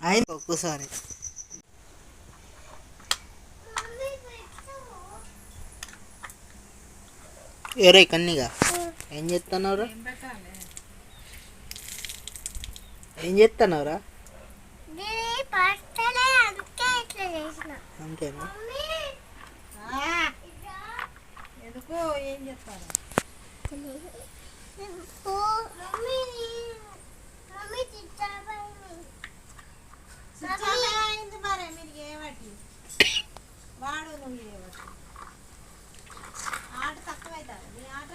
అయింది ఒక్కసారి. ఎవరే కన్నీగా ఏం చేస్తున్నావురా ఏం చేస్తున్నావురా అంతేనా? ఎందుకు ఏం చెప్తారు అయింది మరి మీరు ఏమటి వాడు నువ్వు ఏమటి ఆట తక్కువైతుంది. నీ ఆట?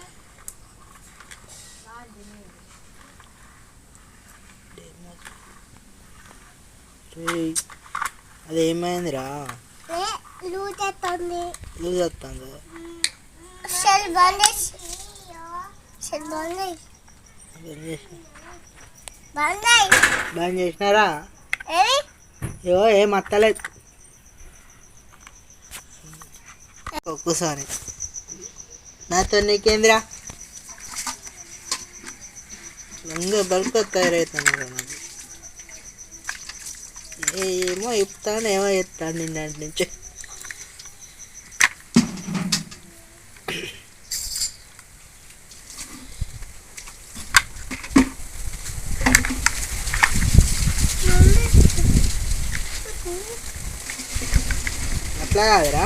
రాజు నీది. రేయ్, అది ఏమైందిరా? లూటెత్తుంది లూజ్ వస్తుంది shell bandage shell bandage bandage బంద్ చేసినారా? ఏవో ఏం అత్తలేదు. ఒక్కసారి నాతో నీకేందిరా? లంగ బల్క్ తయారవుతున్నాడు నాకు ఏమో చెప్తాను ఏమో చెప్తాను నిన్నటి నుంచి. అట్లా కాదురా.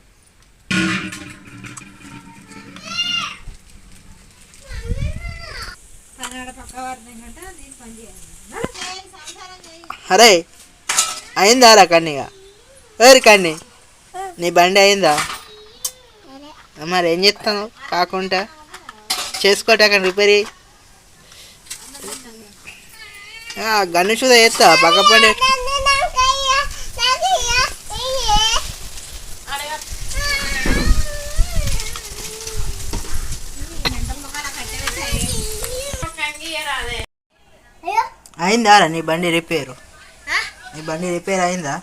అరే అయిందా రా కన్నీగా? ఎవరి కన్నీ నీ బండి అయిందా? మరి ఏం చెప్తాను కాకుండా చేసుకోవటం రిపేర్ గన్ను చూదా చేస్తా పక్క పండి. అయిందా నీ బండి రిపేరు? నీ బండి రిపేర్ అయిందా?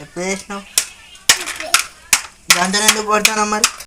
ఎప్పుడు చేసినావు? దాంతో ఎందుకు పడతానా మరి?